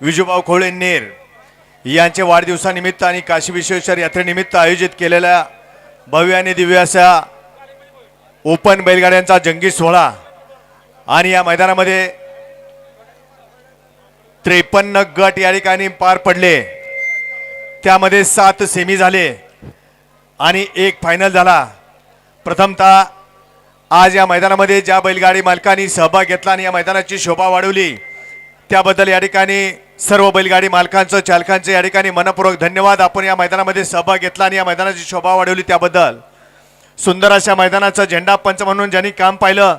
विजूभाऊ खोळे नेर यांच्या वाढदिवसानिमित्त आणि काशी विश्वेश्वर यात्रेनिमित्त आयोजित केलेल्या भव्य आणि दिव्य अशा ओपन बैलगाड्यांचा जंगी सोहळा आणि या मैदानामध्ये त्रेपन्न गट या ठिकाणी पार पडले. त्यामध्ये सात सेमी झाले आणि एक फायनल झाला. प्रथमतः आज या मैदानामध्ये ज्या बैलगाडी मालकांनी सहभाग घेतला आणि या मैदानाची शोभा वाढवली त्याबद्दल या ठिकाणी सर्व बैलगाडी मालकांचं चालकांचं या ठिकाणी मनपूर्वक धन्यवाद. आपण या मैदानामध्ये सहभाग घेतला आणि या मैदानाची शोभा वाढवली त्याबद्दल. सुंदर अशा मैदानाचा झेंडा पंच म्हणून ज्यांनी काम पाहिलं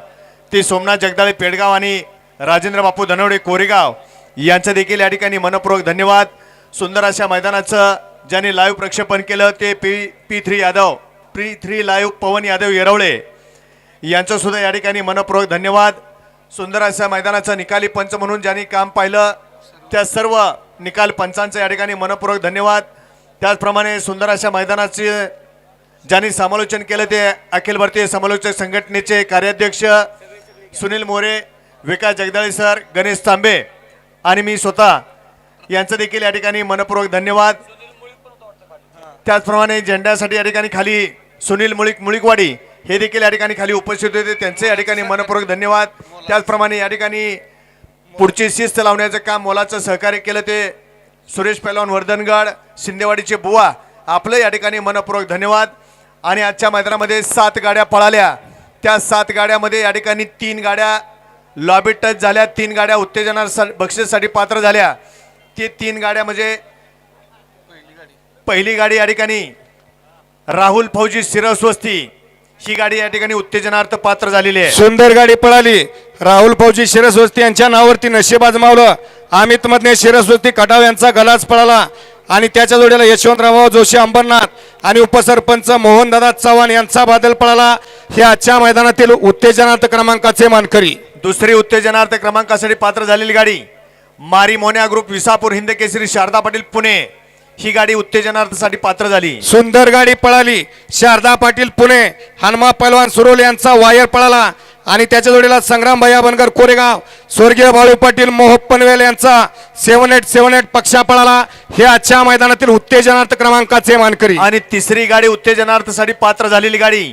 ते सोमनाथ जगदाळे पेडगाव आणि राजेंद्र बापू धनवडे कोरेगाव यांचं देखील या ठिकाणी मनपूर्वक धन्यवाद. सुंदर अशा मैदानाचं ज्यांनी लाईव्ह प्रक्षेपण केलं ते P P three Yadav P three live Pavan Yadav Yeravale यांचं सुद्धा या ठिकाणी मनपूर्वक धन्यवाद. सुंदर अशा मैदानाचं निकाली पंच म्हणून ज्यांनी काम पाहिलं त्या सर्व निकाल पंचांचं या ठिकाणी मनपूर्वक धन्यवाद. त्याचप्रमाणे सुंदर अशा मैदानाचे ज्यांनी समालोचन केलं ते अखिल भारतीय समालोचक संघटनेचे कार्याध्यक्ष सुनील मोरे विकास जगदाळे सर गणेश तांबे आणि मी स्वतः यांचं देखील या ठिकाणी मनपूर्वक धन्यवाद. त्याचप्रमाणे झेंड्यासाठी या ठिकाणी खाली सुनील मुळीक मुळीकवाडी हे देखील या ठिकाणी खाली उपस्थित होते. त्यांचे या ठिकाणी मनपूर्वक धन्यवाद. त्याचप्रमाणे या ठिकाणी पुढची शिस्त लावण्याचं काम मोलाचं सहकार्य केलं ते सुरेश पैलवान वर्धनगड शिंदेवाडीचे बुवा आपलं या ठिकाणी मनपूर्वक धन्यवाद. आणि आजच्या मैदानामध्ये सात गाड्या पळाल्या. त्या सात गाड्यामध्ये या ठिकाणी तीन गाड्या लॉबी टच झाल्या तीन गाड्या उत्तेजना बक्षीसाठी पात्र झाल्या. ते तीन गाड्या म्हणजे पहिली गाडी या ठिकाणी राहुल फौजी सिरस्वस्ती ही गाडी या ठिकाणी उत्तेजनार्थ पात्र झालेली आहे. सुंदर गाडी पळाली. राहुल फौजी शिरस्वस्ती यांच्या नावावरती नशीब आजमावलं. अमित मधने शिरस्वस्ती कटाव यांचा गलाच पळाला. आणि त्याच्या जोडीला यशवंतराव जोशी अंबरनाथ आणि उपसरपंच मोहनदादा चव्हाण यांचा बादल पळाला. हे आजच्या मैदानातील उत्तेजनार्थ क्रमांकाचे मानकरी. दुसरी उत्तेजनार्थ क्रमांकासाठी पात्र झालेली गाडी मारी मोन्या ग्रुप विसापूर हिंद केसरी शारदा पाटील पुणे. ही गाडी उत्तेजनार्थसाठी पात्र झाली. सुंदर गाडी पळाली. शारदा पाटील पुणे. हनुमा पहलवान सुरोल यांचा वायर पळाला. आणि त्याच्या जोडीला संग्राम भैया बनकर कोरेगाव. स्वर्गीय बाळू पाटील मोह पनवेल यांचा सेव्हन एट सेव्हन एट पक्षा पळाला हे आजच्या मैदानातील उत्तेजनार्थ क्रमांकाचे मानकरी. आणि तिसरी गाडी उत्तेजनार्थसाठी पात्र झालेली गाडी.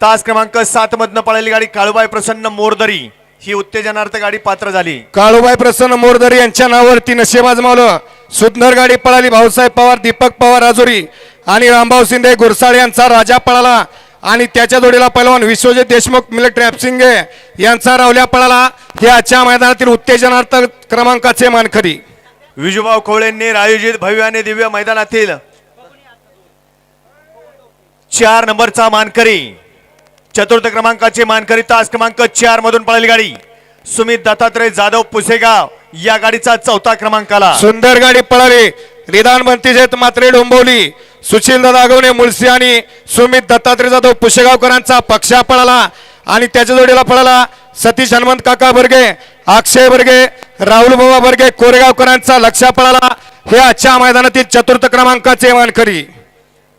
तास क्रमांक सात मधनं पळालेली गाडी काळूबाई प्रसन्न मोरदरी. ही उत्तेजनार्थ गाडी पात्र झाली. काळूबाई प्रसन्न मोरदरी यांच्या नावावरती नशेब आजमावलं सुंदर गाडी पळाली भाऊसाहेब पवार दीपक पवार राजुरी आणि रामभाऊ शिंदे गुरसाळे यांचा राजा पळाला. आणि त्याच्या जोडीला पैलवान विश्वजित देशमुख मिलिटरी ॲपसिंगे यांचा रावल्या पळाला. हे आजच्या मैदानातील उत्तेजनार्थ क्रमांकाचे मानकरी. विजूभाऊ खवळेंनी आयोजित भव्य आणि दिव्य मैदानातील चार नंबरचा मानकरी चतुर्थ क्रमांकाचे मानकरी तास क्रमांक चार मधून पळाली गाडी. सुमित दत्तात्रय जाधव पुसेगाव या गाडीचा चौथा क्रमांकाला. सुंदर गाडी पळाली. निदान बनतीजेत मात्रे डोंबवली सुशील दादागवणे मुळशी आणि सुमित दत्तात्रय जाधव पुशेगावकरांचा पक्षा पळाला आणि त्याच्या जोडीला पळाला सतीश हनुमंत काका बर्गे अक्षय बर्गे राहुल बाबा बर्गे कोरेगावकरांचा लक्षा पळाला. हे आजच्या मैदानातील चतुर्थ क्रमांकाचे मानकरी.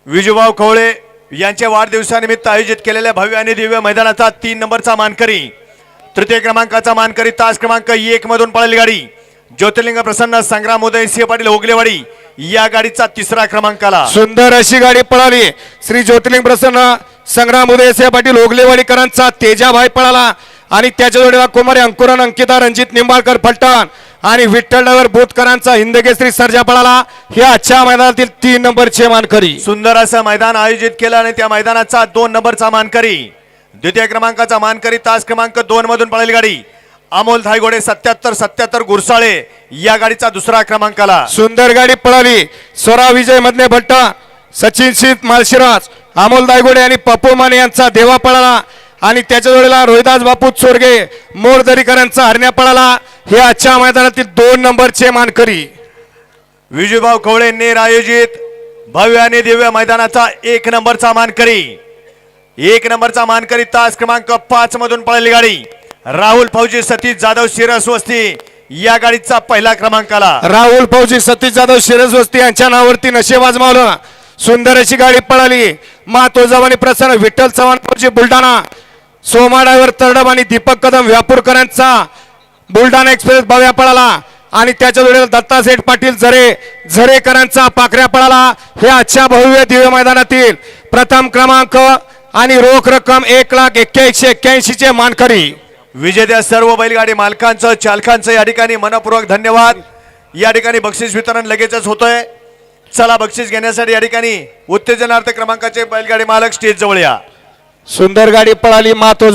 विजूभाऊ खवळे यांच्या वाढदिवसानिमित्त आयोजित केलेल्या भव्य आणि दिव्य मैदानाचा तीन नंबरचा मानकरी. तृतीय क्रमांकाचा मानकरी तास क्रमांक एक मधून पळाली गाडी. ज्योतिर्लिंग प्रसन्न संग्राम उदय सिंह पाटील ओगलेवाडी या गाडीचा तिसरा क्रमांकाला. सुंदर अशी गाडी पळाली. श्री ज्योतिर्लिंग प्रसन्न संग्राम उदयसिंह पाटील ओगलेवाडीकरांचा तेजाभाई पळाला. आणि त्याच्या जोडीला कुमारी अंकुरन अंकिता रणजित निंबाळकर फलटण आणि विठ्ठलनगर बोतकरांचा हिंदकेसरी सर्जा पळाला. हे आजच्या मैदानातील तीन नंबरचे मानकरी. सुंदर असं मैदान आयोजित केलं आणि त्या मैदानाचा दोन नंबरचा मानकरी. द्वितीय क्रमांकाचा मानकरी तास क्रमांक दोन मधून पळाली गाडी. अमोल धायगोडे सत्याहत्तर सत्याहत्तर गुरसाळे या गाडीचा दुसरा क्रमांकाला. सुंदर गाडी पळाली. स्वरा विजय मधने भट्ट सचिन सिंह माळशिराज अमोल दायगोडे आणि पप्पू माने यांचा देवा पळाला. आणि त्याच्या जोडीला रोहिदास बापू चोरगे मोरदरीकरांचा हरण्या पळाला. हे आजच्या मैदानातील दोन नंबरचे मानकरी. विजूभाऊ खवळे नेर आयोजित भव्य आणि दिव्य मैदानाचा एक नंबरचा मानकरी. एक नंबरचा मानकरी तास क्रमांक पाच मधून पळाली गाडी. राहुल फौजी सतीश जाधव शिरस वस्ती या गाडीचा पहिला क्रमांक आला राहुल फौजी सतीश जाधव शिरस वस्ती यांच्या नावावरती नशेब आजमावलं सुंदर अशी गाडी पळाली. मा तुळजावानी प्रसन्न विठ्ठल चव्हाण फौजी बुलढाणा. सोमा ड्रायव्हर तरडब आणि दीपक कदम व्यापूरकरांचा बुलढाणा एक्सप्रेस भव्या पळाला. आणि त्याच्या जोडीला दत्तासेठ पाटील झरे झरेकरांचा पाखऱ्या पळाला. हे आजच्या भव्य दिव्य मैदानातील प्रथम क्रमांक आणि रोख रक्कम एक लाख एक्क्याऐंशी एक्क्याऐंशी चे मानकरी. विजेत्या सर्व बैलगाडी मालकांचं चालकांचं या ठिकाणी मनपूर्वक धन्यवाद. या ठिकाणी बक्षीस वितरण लगेचच होतंय. चला बक्षीस घेण्यासाठी या ठिकाणी उत्तेजनार्थ क्रमांकाचे बैलगाडी मालक स्टेज जवळ या. सुंदर गाडी पळाली मातोजा